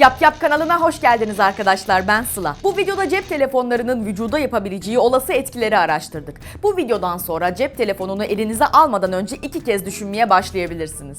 Yap Yap kanalına hoş geldiniz arkadaşlar ben Sıla. Bu videoda cep telefonlarının vücuda yapabileceği olası etkileri araştırdık. Bu videodan sonra cep telefonunu elinize almadan önce iki kez düşünmeye başlayabilirsiniz.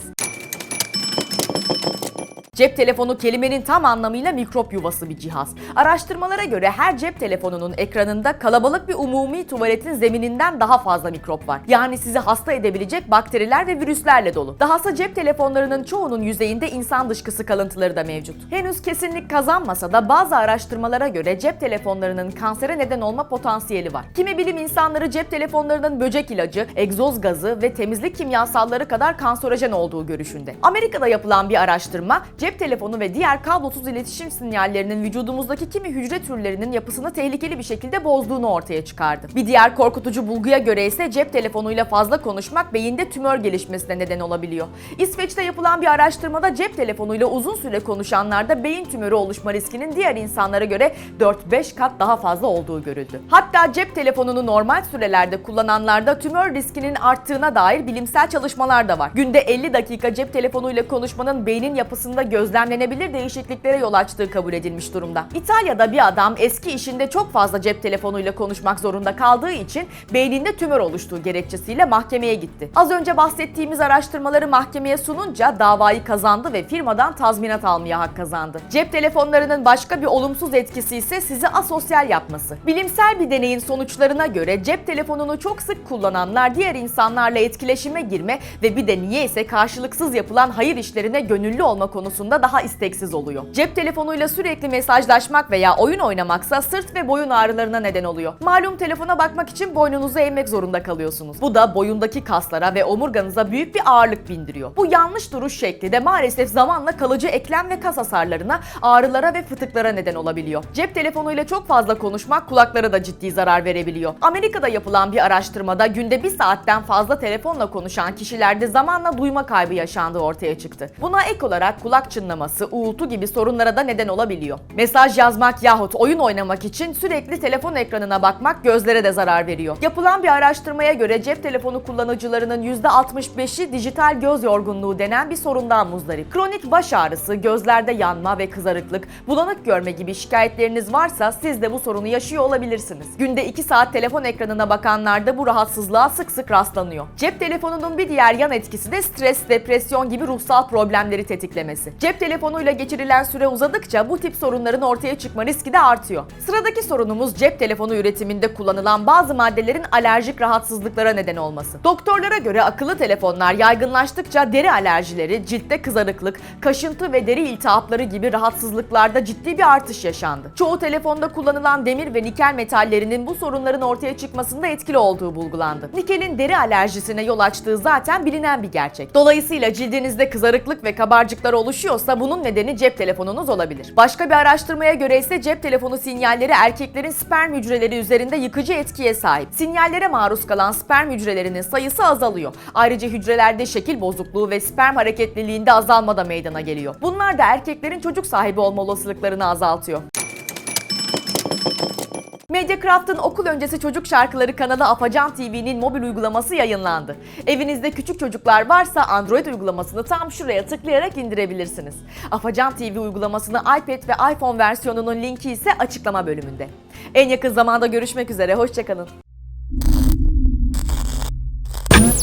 Cep telefonu kelimenin tam anlamıyla mikrop yuvası bir cihaz. Araştırmalara göre her cep telefonunun ekranında kalabalık bir umumi tuvaletin zemininden daha fazla mikrop var. Yani sizi hasta edebilecek bakteriler ve virüslerle dolu. Dahası cep telefonlarının çoğunun yüzeyinde insan dışkısı kalıntıları da mevcut. Henüz kesinlik kazanmasa da bazı araştırmalara göre cep telefonlarının kansere neden olma potansiyeli var. Kimi bilim insanları cep telefonlarının böcek ilacı, egzoz gazı ve temizlik kimyasalları kadar kanserojen olduğu görüşünde. Amerika'da yapılan bir araştırma cep telefonu ve diğer kablosuz iletişim sinyallerinin vücudumuzdaki kimi hücre türlerinin yapısını tehlikeli bir şekilde bozduğunu ortaya çıkardı. Bir diğer korkutucu bulguya göre ise cep telefonuyla fazla konuşmak beyinde tümör gelişmesine neden olabiliyor. İsveç'te yapılan bir araştırmada cep telefonuyla uzun süre konuşanlarda beyin tümörü oluşma riskinin diğer insanlara göre 4-5 kat daha fazla olduğu görüldü. Hatta cep telefonunu normal sürelerde kullananlarda tümör riskinin arttığına dair bilimsel çalışmalar da var. Günde 50 dakika cep telefonuyla konuşmanın beynin yapısında gözlemlenebilir değişikliklere yol açtığı kabul edilmiş durumda. İtalya'da bir adam eski işinde çok fazla cep telefonuyla konuşmak zorunda kaldığı için beyninde tümör oluştuğu gerekçesiyle mahkemeye gitti. Az önce bahsettiğimiz araştırmaları mahkemeye sununca davayı kazandı ve firmadan tazminat almaya hak kazandı. Cep telefonlarının başka bir olumsuz etkisi ise sizi asosyal yapması. Bilimsel bir deneyin sonuçlarına göre cep telefonunu çok sık kullananlar diğer insanlarla etkileşime girme ve bir de niyeyse karşılıksız yapılan hayır işlerine gönüllü olma konusunda daha isteksiz oluyor. Cep telefonuyla sürekli mesajlaşmak veya oyun oynamaksa sırt ve boyun ağrılarına neden oluyor. Malum telefona bakmak için boynunuzu eğmek zorunda kalıyorsunuz. Bu da boyundaki kaslara ve omurganıza büyük bir ağırlık bindiriyor. Bu yanlış duruş şekli de maalesef zamanla kalıcı eklem ve kas hasarlarına, ağrılara ve fıtıklara neden olabiliyor. Cep telefonuyla çok fazla konuşmak kulaklara da ciddi zarar verebiliyor. Amerika'da yapılan bir araştırmada günde bir saatten fazla telefonla konuşan kişilerde zamanla duyma kaybı yaşandığı ortaya çıktı. Buna ek olarak kulak çınlaması, uğultu gibi sorunlara da neden olabiliyor. Mesaj yazmak yahut oyun oynamak için sürekli telefon ekranına bakmak gözlere de zarar veriyor. Yapılan bir araştırmaya göre cep telefonu kullanıcılarının %65'i dijital göz yorgunluğu denen bir sorundan muzdarip. Kronik baş ağrısı, gözlerde yanma ve kızarıklık, bulanık görme gibi şikayetleriniz varsa siz de bu sorunu yaşıyor olabilirsiniz. Günde 2 saat telefon ekranına bakanlarda bu rahatsızlığa sık sık rastlanıyor. Cep telefonunun bir diğer yan etkisi de stres, depresyon gibi ruhsal problemleri tetiklemesi. Cep telefonuyla geçirilen süre uzadıkça bu tip sorunların ortaya çıkma riski de artıyor. Sıradaki sorunumuz cep telefonu üretiminde kullanılan bazı maddelerin alerjik rahatsızlıklara neden olması. Doktorlara göre akıllı telefonlar yaygınlaştıkça deri alerjileri, ciltte kızarıklık, kaşıntı ve deri iltihapları gibi rahatsızlıklarda ciddi bir artış yaşandı. Çoğu telefonda kullanılan demir ve nikel metallerinin bu sorunların ortaya çıkmasında etkili olduğu bulgulandı. Nikelin deri alerjisine yol açtığı zaten bilinen bir gerçek. Dolayısıyla cildinizde kızarıklık ve kabarcıklar oluşuyorsa bunun nedeni cep telefonunuz olabilir. Başka bir araştırmaya göre ise cep telefonu sinyalleri erkeklerin sperm hücreleri üzerinde yıkıcı etkiye sahip. Sinyallere maruz kalan sperm hücrelerinin sayısı azalıyor. Ayrıca hücrelerde şekil bozukluğu ve sperm hareketliliğinde azalma da meydana geliyor. Bunlar da erkeklerin çocuk sahibi olma olasılıklarını azaltıyor. Mediacraft'ın okul öncesi çocuk şarkıları kanalı Afacan TV'nin mobil uygulaması yayınlandı. Evinizde küçük çocuklar varsa Android uygulamasını tam şuraya tıklayarak indirebilirsiniz. Afacan TV uygulamasını iPad ve iPhone versiyonunun linki ise açıklama bölümünde. En yakın zamanda görüşmek üzere, hoşçakalın.